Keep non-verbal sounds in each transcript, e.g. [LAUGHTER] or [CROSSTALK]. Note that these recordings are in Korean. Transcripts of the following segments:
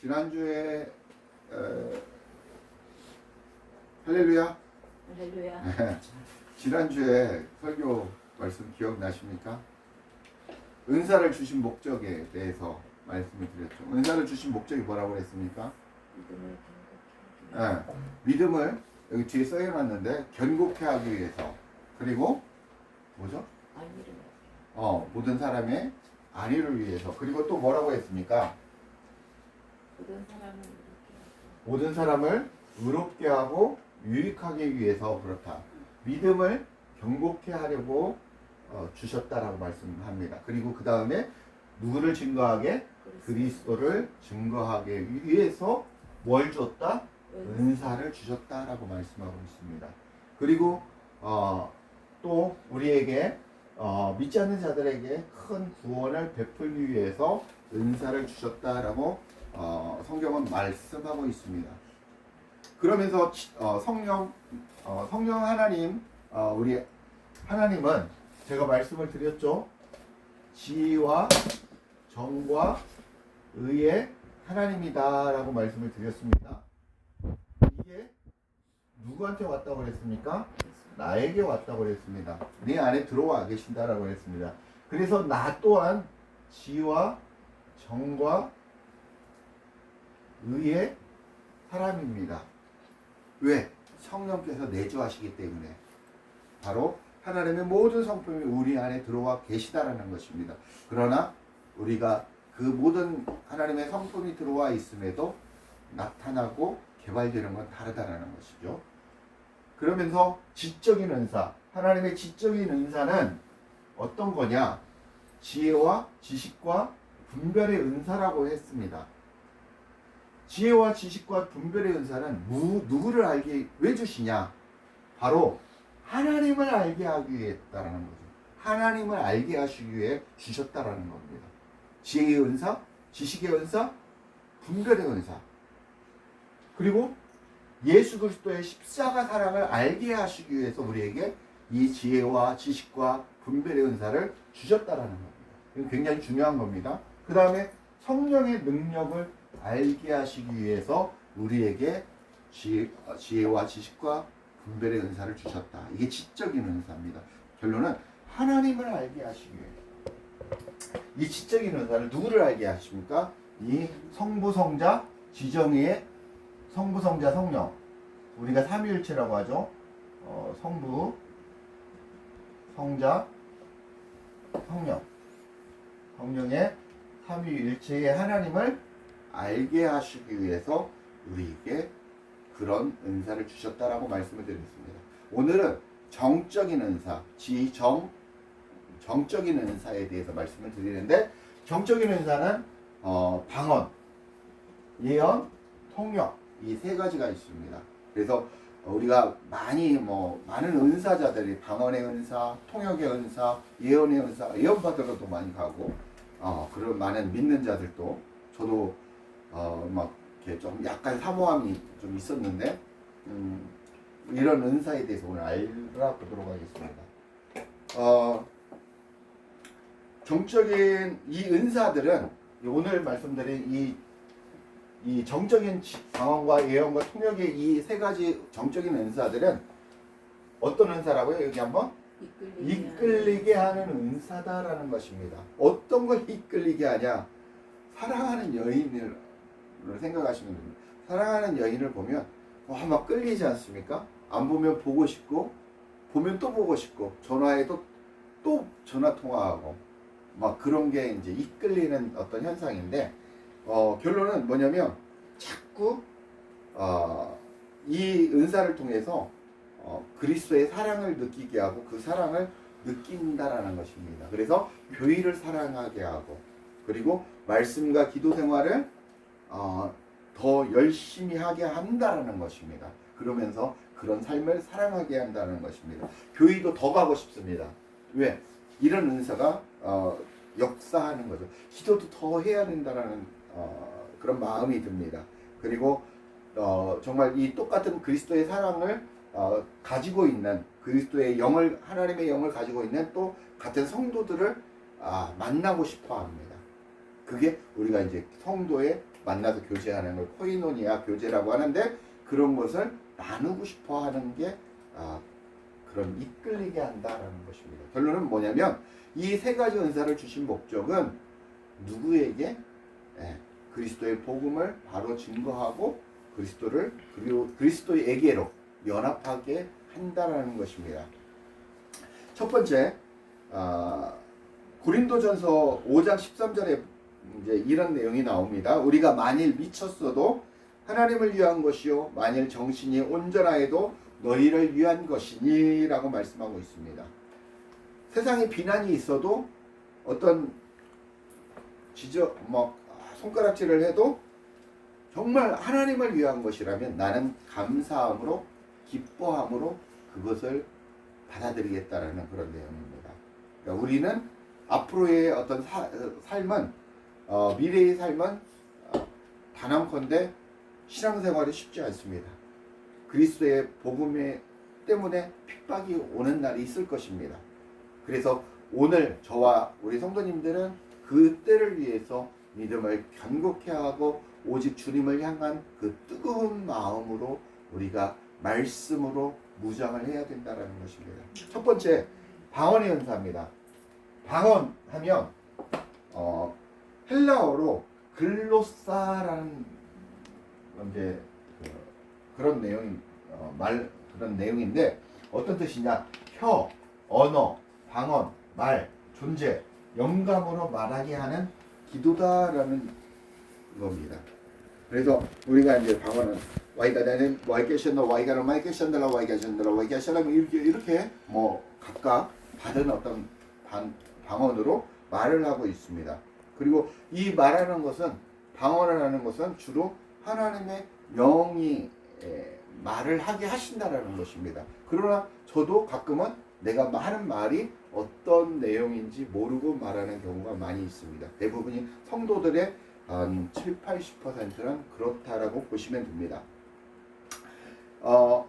지난주에 어, 할렐루야. 할렐루야. [LAUGHS] 지난주에 설교 말씀 기억나십니까? 은사를 주신 목적에 대해서 말씀을 드렸죠. 은사를 주신 목적이 뭐라고 그랬습니까? 믿음을 예, 믿음을 여기 뒤에 써해놨는데 견고케 하기 위해서 그리고 뭐죠? 안위를 어, 모든 사람의 안위를 위해서 그리고 또 뭐라고 했습니까? 모든 사람을 이렇게 모든 사람을 의롭게 하고 유익하기 위해서 그렇다. 믿음을 견고케 하려고 어, 주셨다라고 말씀합니다. 그리고 그 다음에 누구를 증거하게? 그리스도를 증거하기 위해서 뭘 줬다? 은사를 주셨다라고 말씀하고 있습니다. 그리고 어, 또 우리에게 어, 믿지 않는 자들에게 큰 구원을 베풀기 위해서 은사를 주셨다라고 어, 성경은 말씀하고 있습니다. 그러면서 치- 어, 성령 어, 성령 하나님 어, 우리 하나님은 제가 말씀을 드렸죠. 지혜와 정과 의의 하나님이다라고 말씀을 드렸습니다. 이게 누구한테 왔다고 그랬습니까? 나에게 왔다고 그랬습니다. 네 안에 들어와 계신다라고 했습니다. 그래서 나 또한 지와 정과 의의 사람입니다. 왜? 성령께서 내주하시기 때문에 바로 하나님의 모든 성품이 우리 안에 들어와 계시다라는 것입니다. 그러나 우리가 그 모든 하나님의 성품이 들어와 있음에도 나타나고 개발되는 건 다르다라는 것이죠. 그러면서 지적인 은사, 하나님의 지적인 은사는 어떤 거냐? 지혜와 지식과 분별의 은사라고 했습니다. 지혜와 지식과 분별의 은사는 무, 누구를 알게 왜 주시냐? 바로 하나님을 알게 하기 위해다라는 거죠. 하나님을 알게 하시기 위해 주셨다라는 겁니다. 지혜의 은사, 지식의 은사, 분별의 은사. 그리고 예수 그리스도의 십자가 사랑을 알게 하시기 위해서 우리에게 이 지혜와 지식과 분별의 은사를 주셨다라는 겁니다. 굉장히 중요한 겁니다. 그 다음에 성령의 능력을 알게 하시기 위해서 우리에게 지, 어, 지혜와 지식과 분별의 은사를 주셨다. 이게 지적인 은사입니다. 결론은 하나님을 알게 하시기 위해 이 지적인 은사를 누구를 알게 하십니까? 이 성부 성자 지정의 성부 성자 성령 우리가 삼위일체라고 하죠. 어, 성부 성자 성령 성령의 삼위일체의 하나님을 알게 하시기 위해서 우리에게 그런 은사를 주셨다라고 말씀을 드렸습니다. 오늘은 정적인 은사, 지정 정적인 은사에 대해서 말씀을 드리는데 정적인 은사는 어, 방언, 예언, 통역 이 세 가지가 있습니다. 그래서 우리가 많이 뭐 많은 은사자들이 방언의 은사, 통역의 은사, 예언의 은사, 예언 받으러도 많이 가고 어, 그런 많은 믿는 자들도 저도 어, 막 이렇게 좀 약간 사모함이 좀 있었는데 음, 이런 은사에 대해서 오늘 알아보도록 하겠습니다. 어, 정적인 이 은사들은 오늘 말씀드린 이, 이 정적인 지- 방언과 예언과 통역의 이 세 가지 정적인 은사들은 어떤 은사라고요? 여기 한번 이끌리게, 이끌리게 하는 은사다라는 것입니다. 어떤 걸 이끌리게 하냐? 사랑하는 여인을 생각하시면 됩니다. 사랑하는 여인을 보면 와, 막 끌리지 않습니까? 안 보면 보고 싶고 보면 또 보고 싶고 전화해도 또 전화 통화하고 막 그런 게 이제 이끌리는 어떤 현상인데 어, 결론은 뭐냐면 자꾸 어, 이 은사를 통해서 어, 그리스도의 사랑을 느끼게 하고 그 사랑을 느낀다라는 것입니다. 그래서 교회를 사랑하게 하고 그리고 말씀과 기도 생활을 어, 더 열심히 하게 한다라는 것입니다. 그러면서 그런 삶을 사랑하게 한다는 것입니다. 교회도 더 가고 싶습니다. 왜? 이런 은사가 어, 역사하는 거죠. 기도도 더 해야 된다라는 어, 그런 마음이 듭니다. 그리고 어, 정말 이 똑같은 그리스도의 사랑을 어, 가지고 있는 그리스도의 영을 하나님의 영을 가지고 있는 또 같은 성도들을 아, 만나고 싶어 합니다. 그게 우리가 이제 성도의 만나서 교제하는 걸 코이노니아 교제라고 하는데 그런 것을 나누고 싶어 하는 게 아, 그런 이끌리게 한다라는 것입니다. 결론은 뭐냐면 이 세 가지 은사를 주신 목적은 누구에게 예, 그리스도의 복음을 바로 증거하고 그리스도를 그리고 그리스도에게로 연합하게 한다라는 것입니다. 첫 번째 아, 고린도전서 5장 13절에 이제 이런 내용이 나옵니다. 우리가 만일 미쳤어도 하나님을 위한 것이요 만일 정신이 온전하여도 너희를 위한 것이니라고 말씀하고 있습니다. 세상에 비난이 있어도 어떤 지적 뭐 손가락질을 해도 정말 하나님을 위한 것이라면 나는 감사함으로 기뻐함으로 그것을 받아들이겠다라는 그런 내용입니다. 그러니까 우리는 앞으로의 어떤 사- 어, 삶은 어, 미래의 삶은 어, 단언컨대 신앙생활이 쉽지 않습니다. 그리스도의 복음에 때문에 핍박이 오는 날이 있을 것입니다. 그래서 오늘 저와 우리 성도님들은 그 때를 위해서 믿음을 견고케 하고 오직 주님을 향한 그 뜨거운 마음으로 우리가 말씀으로 무장을 해야 된다는 것입니다. 첫 번째 방언의 은사입니다. 방언하면 어, 헬라어로 글로사라는 이제 그, 런 내용 어, 말 그런 내용인데 어떤 뜻이냐 혀 언어 방언 말 존재 영감으로 말하게 하는 기도다라는 겁니다. 그래서 우리가 이제 방언은 와이가다는 와이게션더 와이가 로 마이게션더라 와이게션더라 와이게션더라 이렇게 이렇게 뭐 각각 받은 어떤 방, 방언으로 말을 하고 있습니다. 그리고 이 말하는 것은 방언을 하는 것은 주로 하나님의 영이 에, 말을 하게 하신다라는 것입니다. 그러나 저도 가끔은 내가 하는 말이 어떤 내용인지 모르고 말하는 경우가 많이 있습니다. 대부분이 성도들의 한 7, 80%는 그렇다라고 보시면 됩니다. 어,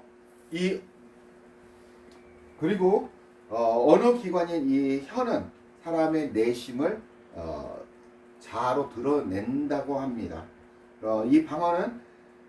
이 그리고 어, 언어 기관인 이 혀는 사람의 내심을 어, 자아로 드러낸다고 합니다. 어, 이 방언은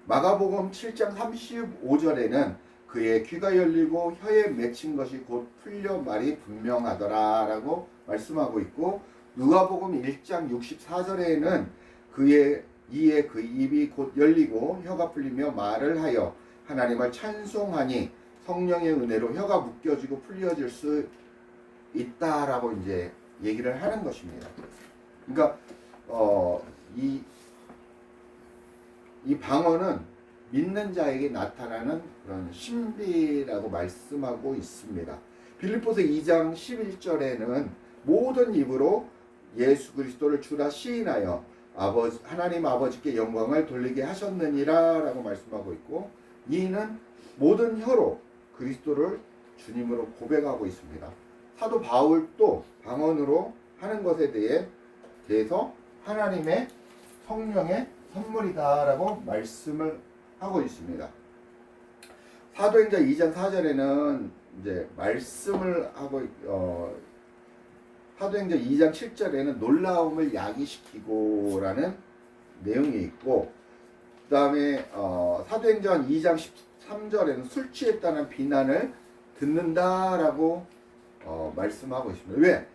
마가복음 7장 35절에는 그의 귀가 열리고 혀에 맺힌 것이 곧 풀려 말이 분명하더라라고 말씀하고 있고 누가복음 1장 64절에는 그의 이에 그 입이 곧 열리고 혀가 풀리며 말을 하여 하나님을 찬송하니 성령의 은혜로 혀가 묶여지고 풀려질 수 있다라고 이제 얘기를 하는 것입니다. 그러니까 어, 이, 이 방언은 믿는 자에게 나타나는 그런 신비라고 말씀하고 있습니다. 빌립보서 2장 11절에는 모든 입으로 예수 그리스도를 주라 시인하여 아버지 하나님 아버지께 영광을 돌리게 하셨느니라 라고 말씀하고 있고 이는 모든 혀로 그리스도를 주님으로 고백하고 있습니다. 사도 바울도 방언으로 하는 것에 대해 대해서 하나님의 성령의 선물이다라고 말씀을 하고 있습니다. 사도행전 2장 4절에는 이제 말씀을 하고 어, 사도행전 2장 7절에는 놀라움을 야기시키고라는 내용이 있고 그 다음에 어, 사도행전 2장 13절에는 술 취했다는 비난을 듣는다라고 어, 말씀하고 있습니다. 왜?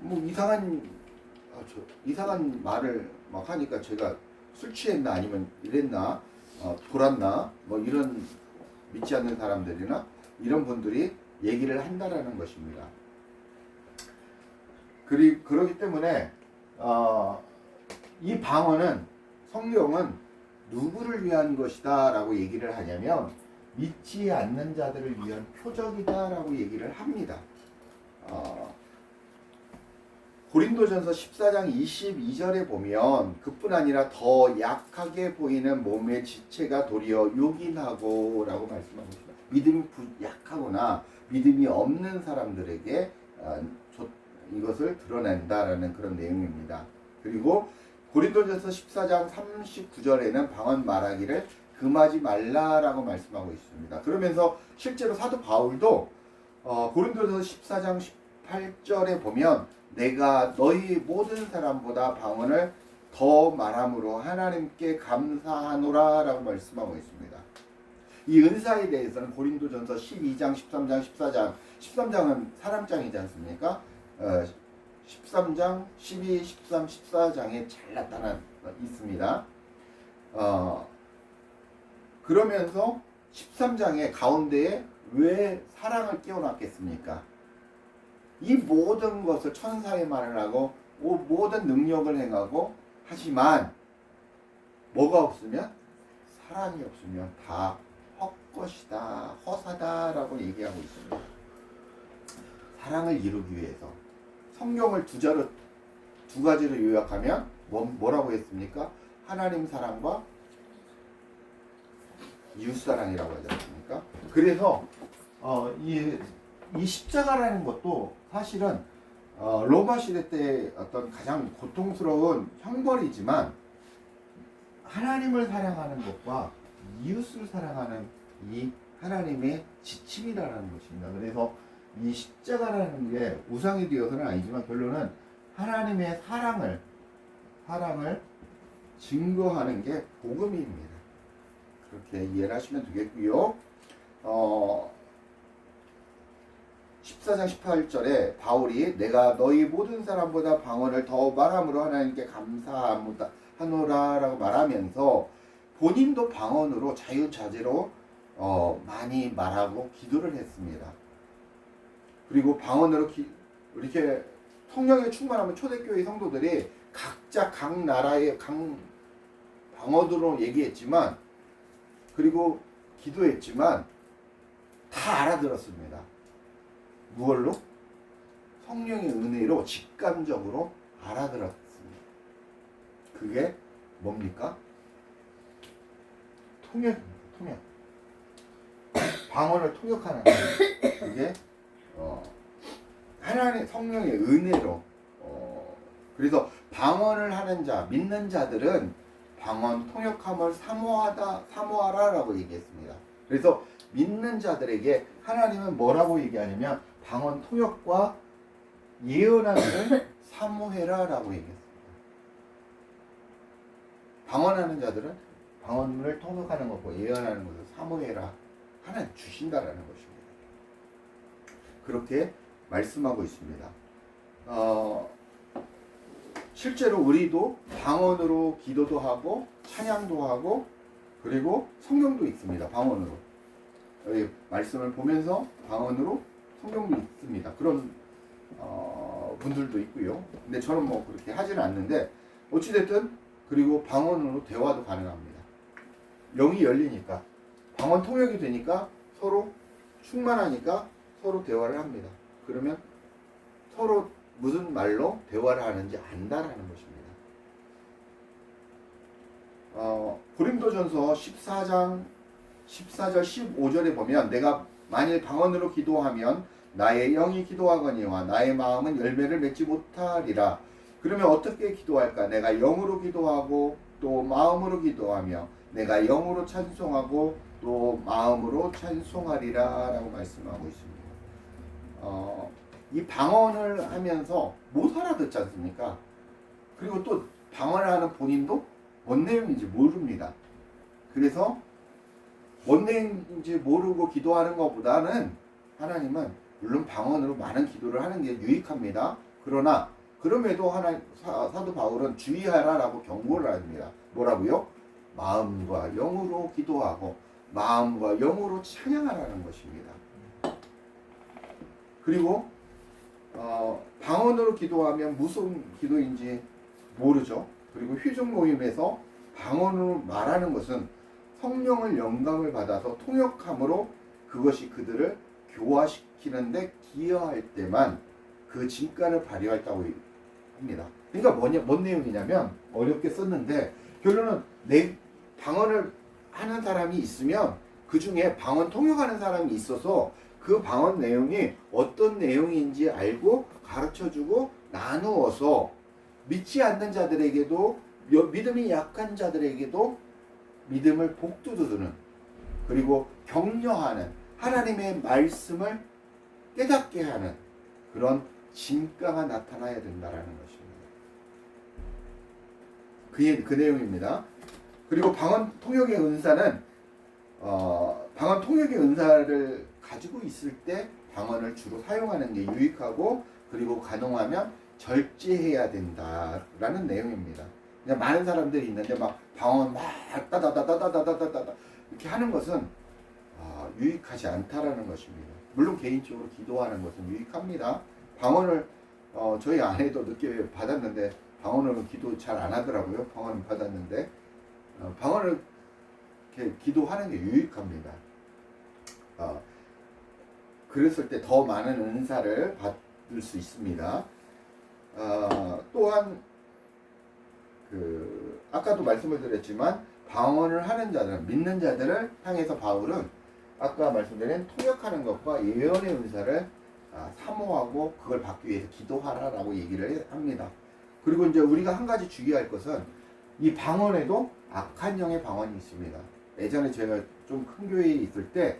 뭐 이상한 아, 저, 이상한 말을 막 하니까 제가 술 취했나 아니면 이랬나 어, 돌았나 뭐 이런 믿지 않는 사람들이나 이런 분들이 얘기를 한다라는 것입니다. 그리 그러기 때문에 어, 이 방언은 성경은 누구를 위한 것이다라고 얘기를 하냐면 믿지 않는 자들을 위한 표적이다라고 얘기를 합니다. 어, 고린도전서 14장 22절에 보면 그뿐 아니라 더 약하게 보이는 몸의 지체가 도리어 요긴하고 라고 말씀하고 있습니다. 믿음이 부- 약하거나 믿음이 없는 사람들에게 어, 조- 이것을 드러낸다라는 그런 내용입니다. 그리고 고린도전서 14장 39절에는 방언 말하기를 금하지 말라라고 말씀하고 있습니다. 그러면서 실제로 사도 바울도 어, 고린도전서 14장 18절에 보면 내가 너희 모든 사람보다 방언을 더 말함으로 하나님께 감사하노라라고 말씀하고 있습니다. 이 은사에 대해서는 고린도전서 12장, 13장, 14장, 13장은 사랑장이지 않습니까? 어, 13장, 12, 13, 14장에 잘 나타나 있습니다. 어, 그러면서 13장의 가운데에 왜 사랑을 끼워놨겠습니까? 이 모든 것을 천사의 말을 하고 오- 모든 능력을 행하고 하지만 뭐가 없으면 사랑이 없으면 다 헛것이다 허사다라고 얘기하고 있습니다. 사랑을 이루기 위해서 성경을 두 자로 두 가지로 요약하면 뭐, 뭐라고 했습니까? 하나님 사랑과 이웃 사랑이라고 하지 않습니까? 그래서 어, 이, 이 십자가라는 것도 사실은 어, 로마 시대 때 어떤 가장 고통스러운 형벌이지만 하나님을 사랑하는 것과 이웃을 사랑하는 이 하나님의 지침이라는 것입니다. 그래서 이 십자가라는 게 우상이 되어서는 아니지만 결론은 하나님의 사랑을 사랑을 증거하는 게 복음입니다. 그렇게 이해를 하시면 되겠고요. 어, 14장 18절에 바울이 내가 너희 모든 사람보다 방언을 더 말함으로 하나님께 감사하노라 하노라라고 말하면서 본인도 방언으로 자유자재로 어, 많이 말하고 기도를 했습니다. 그리고 방언으로 기, 이렇게 성령에 충만하면 초대교회 성도들이 각자 각 나라의 각 방언으로 얘기했지만 그리고 기도했지만 다 알아들었습니다. 무얼로? 성령의 은혜로 직감적으로 알아들었습니다. 그게 뭡니까? 통역입니다. 통역. 방언을 통역하는. 그게 어, 하나님 성령의 은혜로 어, 그래서 방언을 하는 자 믿는 자들은 방언 통역함을 사모하다 사모하라라고 얘기했습니다. 그래서 믿는 자들에게 하나님은 뭐라고 얘기하냐면 방언 통역과 예언하기를 [LAUGHS] 사모해라라고 얘기했습니다. 방언하는 자들은 방언을 통역하는 것과 예언하는 것을 사모해라 하나 주신다라는 것입니다. 그렇게 말씀하고 있습니다. 어, 실제로 우리도 방언으로 기도도 하고 찬양도 하고 그리고 성경도 있습니다. 방언으로 말씀을 보면서 방언으로 성경도 있습니다. 그런 어, 분들도 있고요. 근데 저는 뭐 그렇게 하지는 않는데 어찌됐든 그리고 방언으로 대화도 가능합니다. 영이 열리니까 방언 통역이 되니까 서로 충만하니까 서로 대화를 합니다. 그러면 서로 무슨 말로 대화를 하는지 안다라는 것입니다. 어, 고린도전서 14장 14절 15절에 보면 내가 만일 방언으로 기도하면 나의 영이 기도하거니와 나의 마음은 열매를 맺지 못하리라. 그러면 어떻게 기도할까? 내가 영으로 기도하고 또 마음으로 기도하며 내가 영으로 찬송하고 또 마음으로 찬송하리라 라고 말씀하고 있습니다. 어, 이 방언을 하면서 못 알아듣지 않습니까? 그리고 또 방언을 하는 본인도 뭔 내용인지 모릅니다. 그래서 뭔 내용인지 모르고 기도하는 것보다는 하나님은 물론 방언으로 많은 기도를 하는 게 유익합니다. 그러나 그럼에도 하나 사, 사도 바울은 주의하라라고 경고를 합니다. 뭐라고요? 마음과 영으로 기도하고 마음과 영으로 찬양하라는 것입니다. 그리고 어, 방언으로 기도하면 무슨 기도인지 모르죠. 그리고 휴중 모임에서 방언으로 말하는 것은 성령을 영감을 받아서 통역함으로 그것이 그들을 교화시키는데 기여할 때만 그 진가를 발휘했다고 합니다. 그러니까 뭐냐, 뭔 내용이냐면 어렵게 썼는데 결론은 내 방언을 하는 사람이 있으면 그 중에 방언 통역하는 사람이 있어서 그 방언 내용이 어떤 내용인지 알고 가르쳐주고 나누어서 믿지 않는 자들에게도 여- 믿음이 약한 자들에게도 믿음을 복두두는 그리고 격려하는 하나님의 말씀을 깨닫게 하는 그런 진가가 나타나야 된다라는 것입니다. 그, 그 내용입니다. 그리고 방언 통역의 은사는 어, 방언 통역의 은사를 가지고 있을 때 방언을 주로 사용하는 게 유익하고 그리고 가능하면 절제해야 된다라는 내용입니다. 그냥 많은 사람들이 있는데 막 방언 막 따다다다다다다다다 이렇게 하는 것은 아, 유익하지 않다라는 것입니다. 물론 개인적으로 기도하는 것은 유익합니다. 방언을 어, 저희 아내도 늦게 받았는데 방언을 기도 잘 안 하더라고요. 방언 받았는데 어, 방언을 이렇게 기도하는 게 유익합니다. 어, 그랬을 때 더 많은 은사를 받을 수 있습니다. 어, 또한 그 아까도 말씀을 드렸지만 방언을 하는 자들, 믿는 자들을 향해서 바울은 아까 말씀드린 통역하는 것과 예언의 은사를 아, 사모하고 그걸 받기 위해서 기도하라라고 얘기를 합니다. 그리고 이제 우리가 한 가지 주의할 것은 이 방언에도 악한 영의 방언이 있습니다. 예전에 제가 좀 큰 교회에 있을 때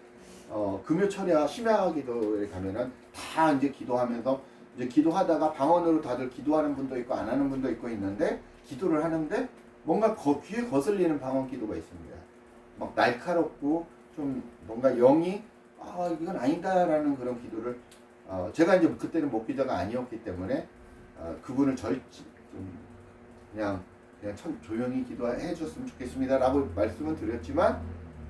어, 금요 철야 심야 기도에 가면은 다 이제 기도하면서 이제 기도하다가 방언으로 다들 기도하는 분도 있고 안 하는 분도 있고 있는데 기도를 하는데 뭔가 거, 귀에 거슬리는 방언 기도가 있습니다. 막 날카롭고 좀 뭔가 영이 아 이건 아니다라는 그런 기도를 어, 제가 이제 그때는 목기자가 아니었기 때문에 어, 그분을 절좀 그냥 그냥 참 조용히 기도해 줬으면 좋겠습니다라고 말씀을 드렸지만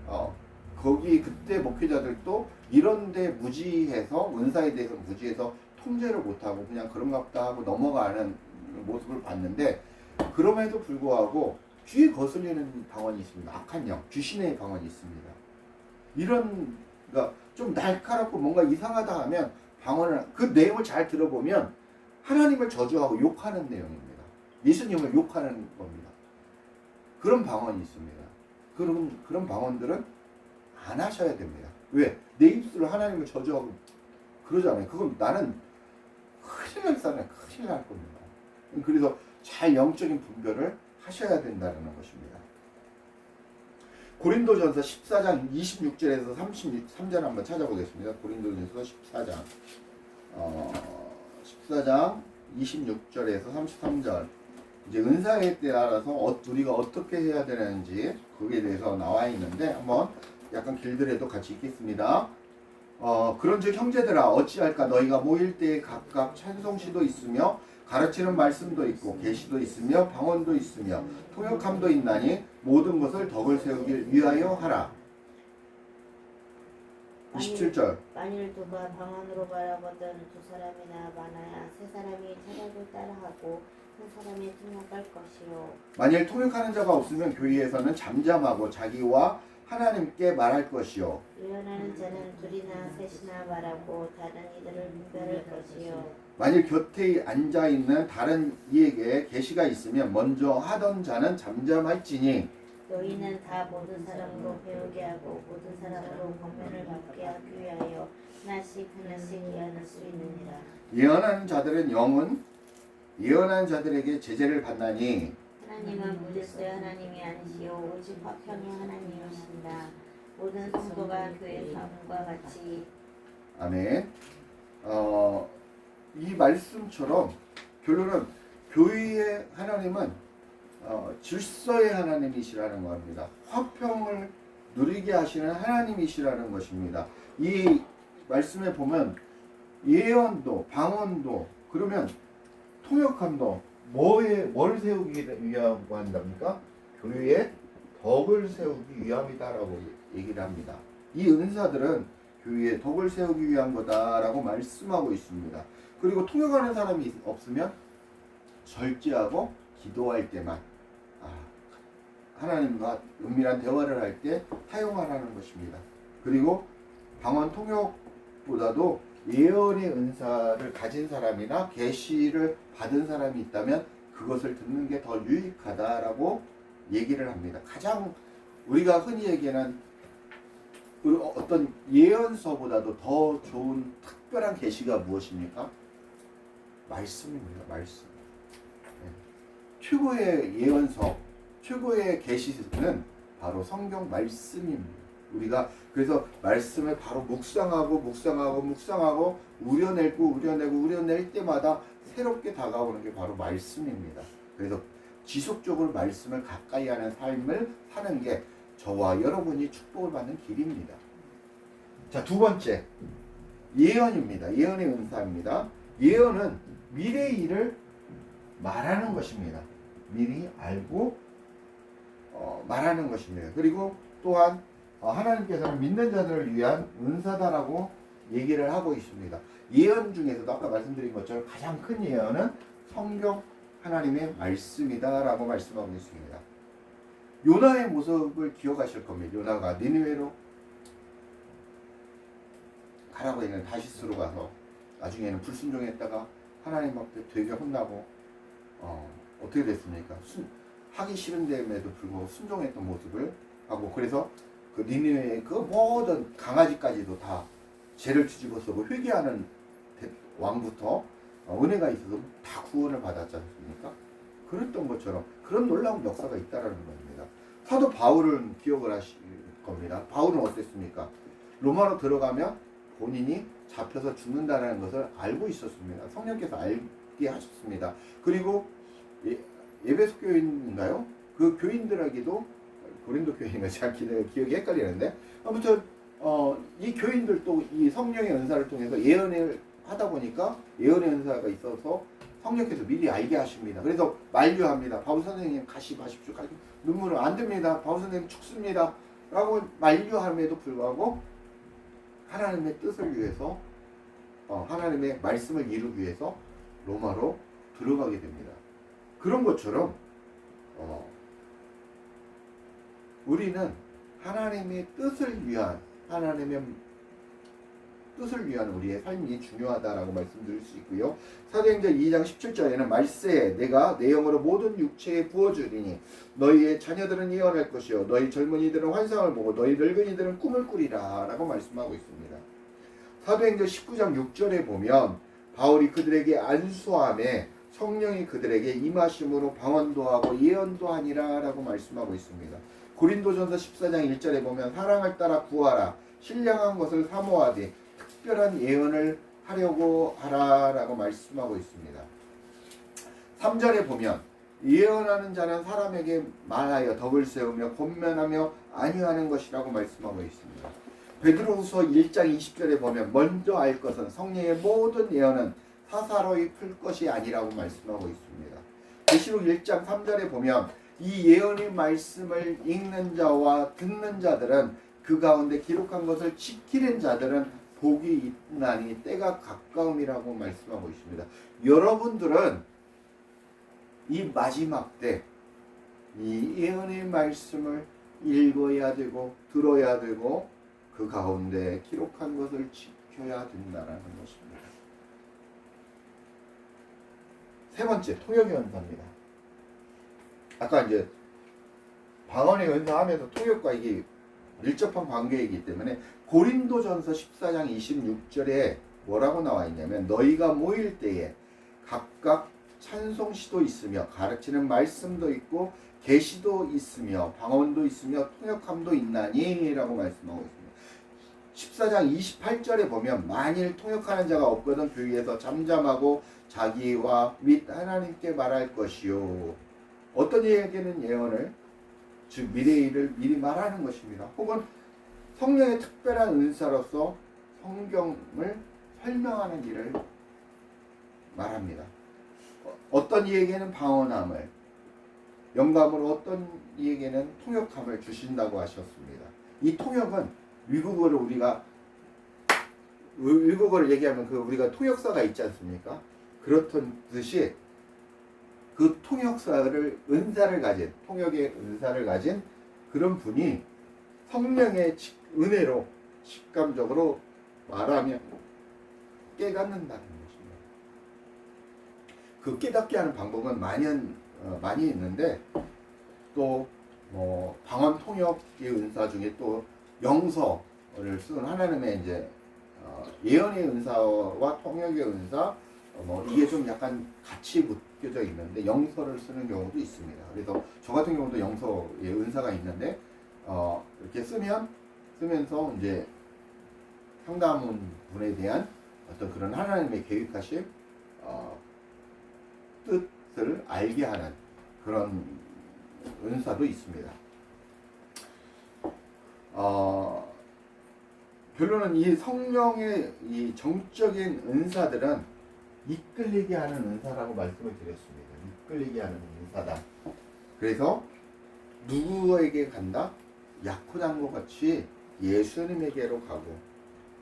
어, 거기 그때 목회자들도 이런데 무지해서 은사에 대해서 무지해서 통제를 못하고 그냥 그런가 보다 하고 넘어가는 모습을 봤는데 그럼에도 불구하고 귀에 거슬리는 방언이 있습니다. 악한 영, 귀신의 방언이 있습니다. 이런 그러니까 좀 날카롭고 뭔가 이상하다 하면 방언을 그 내용을 잘 들어보면 하나님을 저주하고 욕하는 내용입니다. 예수님을 욕하는 겁니다. 그런 방언이 있습니다. 그런 그런 방언들은 안 하셔야 됩니다. 왜? 내 입술로 하나님을 저주하고 그러잖아요. 그건 나는 큰일 날 사람이 큰일 날 겁니다. 그래서 잘 영적인 분별을 하셔야 된다는 것입니다. 고린도전서 14장 26절에서 33절 한번 찾아보겠습니다. 고린도전서 14장 어, 14장 26절에서 33절 이제 은사에 따라서 어, 우리가 어떻게 해야 되는지 거기에 대해서 나와 있는데 한번 약간 길들여도 같이 읽겠습니다. 어, 그런즉 형제들아 어찌할까 너희가 모일 때에 각각 찬송시도 있으며 가르치는 말씀도 있고 계시도 있으며 방언도 있으며 통역함도 있나니 모든 것을 덕을 세우길 위하여 하라. 27절. 만일 두가 방언으로 바라보던 두 사람이나 많아야 세 사람이 차례를 따라하고 한 사람이 통역할 것이요. 만일 통역하는 자가 없으면 교회에서는 잠잠하고 자기와 하나님께 말할 것이요. 예언하는 자는 둘이나 셋이나 말하고 다른 이들을 분별할 것이요 만일 곁에 앉아 있는 다른 이에게 계시가 있으면 먼저 하던 자는 잠잠할지니 너희는 다 모든 사람으로 배우게 하고 모든 사람으로 권면을 받게 하기 위하여 하나씩 하나씩 예언할 수 있느니라. 예언하는 자들은 영은 예언하는 자들에게 제재를 받나니 하나님은 무질서의 하나님이 아니시오. 오직 화평의 하나님이신다. 모든 성도가 교회 사람과 같이. 아멘. 어, 이 말씀처럼 결론은 교회의 하나님은 어, 질서의 하나님이시라는 겁니다. 화평을 누리게 하시는 하나님이시라는 것입니다. 이 말씀에 보면 예언도 방언도 그러면 통역함도 뭐에 뭘 세우기 위하고 한답니까? 교회의 덕을 세우기 위함이다라고 얘기를 합니다. 이 은사들은 교회의 덕을 세우기 위한 거다라고 말씀하고 있습니다. 그리고 통역하는 사람이 없으면 절제하고 기도할 때만 아, 하나님과 은밀한 대화를 할 때 사용하라는 것입니다. 그리고 방언 통역보다도 예언의 은사를 가진 사람이나 계시를 받은 사람이 있다면 그것을 듣는 게 더 유익하다라고 얘기를 합니다. 가장 우리가 흔히 얘기하는 그 어떤 예언서보다도 더 좋은 특별한 계시가 무엇입니까? 말씀입니다. 말씀. 네. 최고의 예언서, 최고의 계시는 바로 성경 말씀입니다. 우리가 그래서 말씀을 바로 묵상하고 묵상하고 묵상하고 우려내고 우려내고 우려낼 때마다 새롭게 다가오는 게 바로 말씀입니다. 그래서 지속적으로 말씀을 가까이 하는 삶을 사는 게 저와 여러분이 축복을 받는 길입니다. 자, 두 번째. 예언입니다. 예언의 은사입니다. 예언은 미래의 일을 말하는 것입니다. 미리 알고 어, 말하는 것입니다. 그리고 또한 어, 하나님께서는 믿는 자들을 위한 은사다라고 얘기를 하고 있습니다. 예언 중에서도 아까 말씀드린 것처럼 가장 큰 예언은 성경 하나님의 말씀이다라고 말씀하고 있습니다. 요나의 모습을 기억하실 겁니다. 요나가 니느웨로 가라고 했는 다시스로 가서 나중에는 불순종했다가 하나님 앞에 되게 혼나고 어, 어떻게 됐습니까? 순, 하기 싫은데에도 불구하고 순종했던 모습을 하고 그래서 그 니느웨의 그 모든 강아지까지도 다 죄를 뒤집어쓰고 회개하는 대- 왕부터 어, 은혜가 있어서 다 구원을 받았지 않습니까? 그랬던 것처럼 그런 놀라운 역사가 있다라는 겁니다. 사도 바울은 기억을 하실 겁니다. 바울은 어땠습니까? 로마로 들어가면 본인이 잡혀서 죽는다는 것을 알고 있었습니다. 성령께서 알게 하셨습니다. 그리고 예, 예배소 교인인가요? 그 교인들에게도 고린도 교인인가 기- 기억이 헷갈리는데 아무튼 어, 이 교인들도 이 성령의 은사를 통해서 예언을 하다 보니까 예언의 은사가 있어서 성령께서 미리 알게 하십니다. 그래서 만류합니다. 바울 선생님 가시 마십시오. 가시. 눈물은 안 됩니다. 바울 선생님 죽습니다. 라고 만류함에도 불구하고 하나님의 뜻을 위해서 어, 하나님의 말씀을 이루기 위해서 로마로 들어가게 됩니다. 그런 것처럼 어, 우리는 하나님의 뜻을 위한 하나님의 뜻을 위한 우리의 삶이 중요하다라고 말씀드릴 수 있고요. 사도행전 2장 17절에는 말세 내가 내 영으로 모든 육체에 부어주리니 너희의 자녀들은 예언할 것이요 너희 젊은이들은 환상을 보고 너희 늙은이들은 꿈을 꾸리라라고 말씀하고 있습니다. 사도행전 19장 6절에 보면 바울이 그들에게 안수함에 성령이 그들에게 임하심으로 방언도 하고 예언도 하니라라고 말씀하고 있습니다. 고린도전서 14장 1절에 보면 사랑을 따라 구하라 신령한 것을 사모하되 특별한 예언을 하려고 하라라고 말씀하고 있습니다. 3절에 보면 예언하는 자는 사람에게 말하여 덕을 세우며 권면하며 안위하는 것이라고 말씀하고 있습니다. 베드로후서 1장 20절에 보면 먼저 알 것은 성령의 모든 예언은 사사로이 풀 것이 아니라고 말씀하고 있습니다. 계시록 1장 3절에 보면 이 예언의 말씀을 읽는 자와 듣는 자들은 그 가운데 기록한 것을 지키는 자들은 복이 있나니 때가 가까움이라고 말씀하고 있습니다. 여러분들은 이 마지막 때 이 예언의 말씀을 읽어야 되고 들어야 되고 그 가운데 기록한 것을 지켜야 된다는 것입니다. 세 번째 통역의 연사입니다. 아까 이제 방언의 연사하면서 통역과 이게 밀접한 관계이기 때문에 고린도전서 14장 26절에 뭐라고 나와 있냐면 너희가 모일 때에 각각 찬송시도 있으며 가르치는 말씀도 있고 계시도 있으며 방언도 있으며 통역함도 있나니라고 말씀하고 있습니다. 14장 28절에 보면 만일 통역하는 자가 없거든 그 위에서 잠잠하고 자기와 및 하나님께 말할 것이요. 어떤 이에게는 예언을 즉 미래의 일을 미리 말하는 것입니다. 혹은 성령의 특별한 은사로서 성경을 설명하는 일을 말합니다. 어, 어떤 이에게는 방언함을 영감으로 어떤 이에게는 통역함을 주신다고 하셨습니다. 이 통역은 위국어를 우리가 위- 위국어를 얘기하면 그 우리가 통역사가 있지 않습니까? 그렇던 듯이 그 통역사를 은사를 가진 통역의 은사를 가진 그런 분이 성령의 직- 은혜로 직감적으로 말하면 깨닫는다는 것입니다. 그 깨닫게 하는 방법은 많이 어, 많이 있는데 또 뭐 방언 통역의 은사 중에 또 영서를 쓰는 하나님의 이제 어, 예언의 은사와 통역의 은사 어, 뭐 이게 좀 약간 같이 묶 여져 있는데 영서를 쓰는 경우도 있습니다. 그래서 저 같은 경우도 영서의 은사가 있는데 어, 이렇게 쓰면 쓰면서 이제 상담 분에 대한 어떤 그런 하나님의 계획하신 어, 뜻을 알게 하는 그런 은사도 있습니다. 어, 결론은 이 성령의 이 정적인 은사들은 이끌리게 하는 은사라고 말씀을 드렸습니다. 이끌리게 하는 은사다. 그래서 누구에게 간다? 야코단과 같이 예수님에게로 가고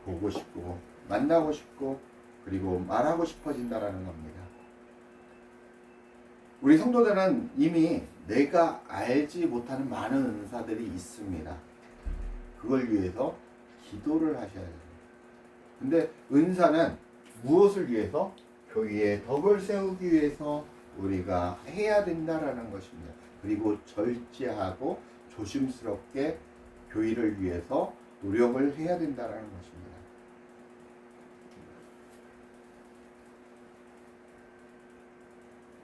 보고 싶고 만나고 싶고 그리고 말하고 싶어진다라는 겁니다. 우리 성도들은 이미 내가 알지 못하는 많은 은사들이 있습니다. 그걸 위해서 기도를 하셔야 돼요. 근데 은사는 무엇을 위해서? 교회의 덕을 세우기 위해서 우리가 해야 된다라는 것입니다. 그리고 절제하고 조심스럽게 교회를 위해서 노력을 해야 된다라는 것입니다.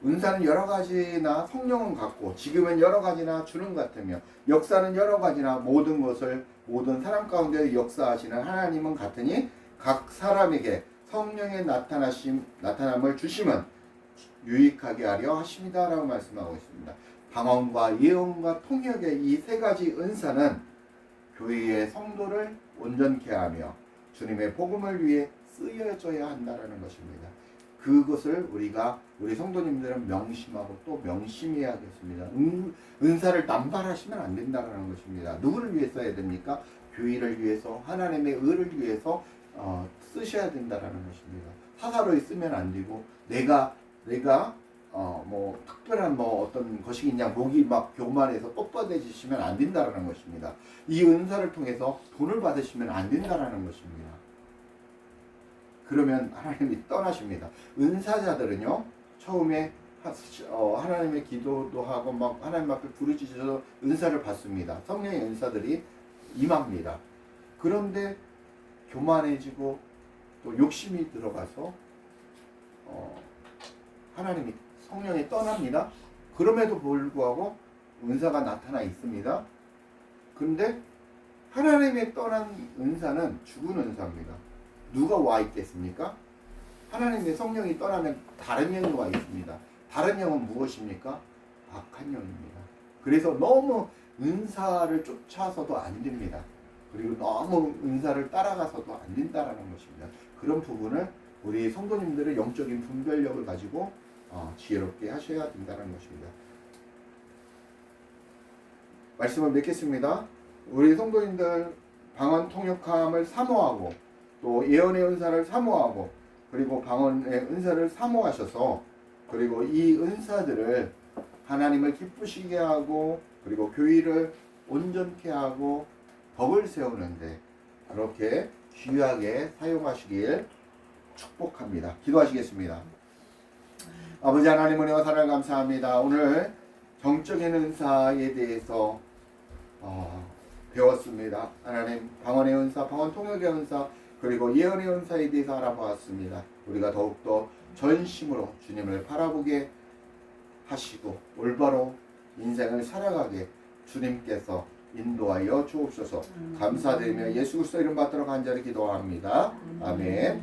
은사는 여러 가지나 성령은 같고 지금은 여러 가지나 주는 것 같으며 역사는 여러 가지나 모든 것을 모든 사람 가운데 역사하시는 하나님은 같으니 각 사람에게 성령의 나타나심 나타남을 주심은 유익하게 하려 하십니다라고 말씀하고 있습니다. 방언과 예언과 통역의 이 세 가지 은사는 교회의 성도를 온전케 하며 주님의 복음을 위해 쓰여져야 한다라는 것입니다. 그것을 우리가 우리 성도님들은 명심하고 또 명심해야겠습니다. 은, 은사를 남발하시면 안 된다는 것입니다. 누구를 위해서 해야 됩니까? 교회를 위해서 하나님의 의를 위해서 어, 쓰셔야 된다라는 것입니다. 사사로이 쓰면 안 되고 내가 내가 어, 뭐 특별한 뭐 어떤 것이 있냐 목이 막 교만해서 뻣뻣해지시면 안 된다라는 것입니다. 이 은사를 통해서 돈을 받으시면 안 된다라는 것입니다. 그러면 하나님이 떠나십니다. 은사자들은요 처음에 하, 어, 하나님의 기도도 하고 막 하나님 앞에 부르짖어서 은사를 받습니다. 성령의 은사들이 임합니다. 그런데 교만해지고 또 욕심이 들어가서 어, 하나님이 성령이 떠납니다. 그럼에도 불구하고 은사가 나타나 있습니다. 근데 하나님의 떠난 은사는 죽은 은사입니다. 누가 와 있겠습니까? 하나님의 성령이 떠나면 다른 영이 와 있습니다. 다른 영은 무엇입니까? 악한 영입니다. 그래서 너무 은사를 쫓아서도 안 됩니다. 그리고 너무 은사를 따라가서도 안 된다라는 것입니다. 그런 부분을 우리 성도님들의 영적인 분별력을 가지고 어, 지혜롭게 하셔야 된다는 것입니다. 말씀을 맺겠습니다. 우리 성도님들 방언 통역함을 사모하고 또 예언의 은사를 사모하고 그리고 방언의 은사를 사모하셔서 그리고 이 은사들을 하나님을 기쁘시게 하고 그리고 교회를 온전케 하고 덕을 세우는데 그렇게 귀하게 사용하시길 축복합니다. 기도하시겠습니다. 아버지 하나님 은혜와 사랑을 감사합니다. 오늘 정적인 은사에 대해서 어, 배웠습니다. 하나님 방언의 은사, 방언 통역의 은사, 그리고 예언의 은사에 대해서 알아보았습니다. 우리가 더욱더 전심으로 주님을 바라보게 하시고 올바로 인생을 살아가게 주님께서 인도하여 주옵소서 감사드리며 예수 그리스도 이름 받들어 간절히 기도합니다. 아멘.